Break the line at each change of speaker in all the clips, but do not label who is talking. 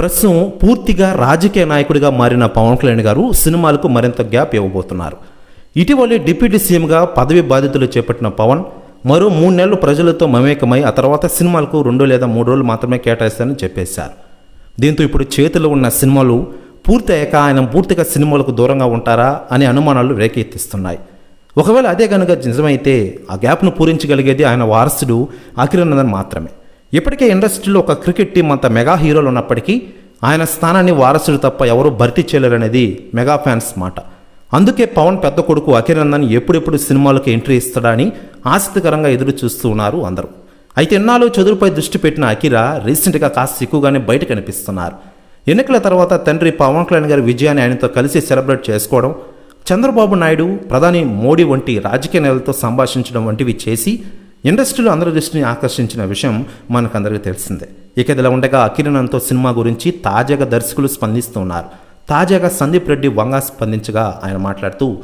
ప్రస్తుతం పూర్తిగా రాజకీయ నాయకుడిగా మారిన పవన్ కళ్యాణ్ గారు సినిమాలకు మరింత గ్యాప్ ఇవ్వబోతున్నారు. ఇటీవలే డిప్యూటీ సీఎంగా పదవి బాధ్యతలు చేపట్టిన పవన్ మరో మూడు నెలలు ప్రజలతో మమేకమై ఆ తర్వాత సినిమాలకు రెండు లేదా మూడు రోజులు మాత్రమే కేటాయిస్తారని చెప్పేశారు. దీంతో ఇప్పుడు చేతిలో ఉన్న సినిమాలు పూర్తి అయ్యాక ఆయన పూర్తిగా సినిమాలకు దూరంగా ఉంటారా అనే అనుమానాలు రేకెత్తిస్తున్నాయి. ఒకవేళ అదే కనుక నిజమైతే ఆ గ్యాప్ను పూరించగలిగేది ఆయన వారసుడు అఖిలనందన్ మాత్రమే. ఇప్పటికే ఇండస్ట్రీలో ఒక క్రికెట్ టీం అంత మెగా హీరోలు ఉన్నప్పటికీ ఆయన స్థానాన్ని వారసుడు తప్ప ఎవరూ భర్తీ చేయలేరనేది మెగా ఫ్యాన్స్ మాట. అందుకే పవన్ పెద్ద కొడుకు అఖిరానందన్ ఎప్పుడెప్పుడు సినిమాలకు ఎంట్రీ ఇస్తాడా అని ఆసక్తికరంగా ఎదురు చూస్తూ ఉన్నారు అందరూ. అయితే ఎన్నాళ్ళు చదువుపై దృష్టి పెట్టిన అఖిరా రీసెంట్గా కాస్త ఎక్కువగానే బయట కనిపిస్తున్నారు ఎన్నికల తర్వాత తండ్రి పవన్ కళ్యాణ్ గారి విజయాన్ని ఆయనతో కలిసి సెలబ్రేట్ చేసుకోవడం చంద్రబాబు నాయుడు ప్రధాని మోడీ వంటి రాజకీయ నేతలతో సంభాషించడం వంటివి చేసి ఇండస్ట్రీలో అందరి దృష్టిని ఆకర్షించిన విషయం మనకందరికీ తెలిసిందే. ఇక ఇదిలా ఉండగా అకిరణంతో సినిమా గురించి తాజాగా దర్శకులు స్పందిస్తున్నారు. తాజాగా సందీప్ రెడ్డి వంగా స్పందించగా ఆయన మాట్లాడుతూ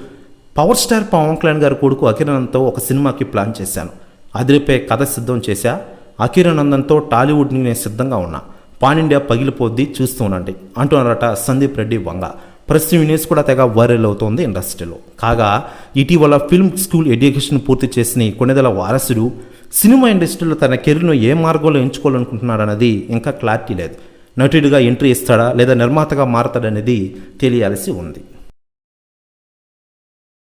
పవర్ స్టార్ పవన్ కళ్యాణ్ గారి కొడుకు అకిరణంతో ఒక సినిమాకి ప్లాన్ చేశాను. అదిరిపై కథ సిద్ధం చేశా. అకిరణందన్తో టాలీవుడ్ని నేను సిద్ధంగా ఉన్నా. పాన్ ఇండియా పగిలిపోద్ది చూస్తూ ఉండండి అంటున్నారట సందీప్ రెడ్డి వంగ. ప్రస్తుతం ఈ కూడా తెగ వైరల్ అవుతోంది ఇండస్ట్రీలో. కాగా ఇటీవల ఫిల్మ్ స్కూల్ ఎడ్యుకేషన్ పూర్తి చేసిన కొనెదల కొన్నిదల వారసుడు సినిమా ఇండస్ట్రీలో తన కెరీర్ను ఏ మార్గంలో ఎంచుకోవాలనుకుంటున్నాడన్నది ఇంకా క్లారిటీ లేదు. నటుడిగా ఎంట్రీ ఇస్తాడా లేదా నిర్మాతగా మారతాడనేది తెలియాల్సి ఉంది.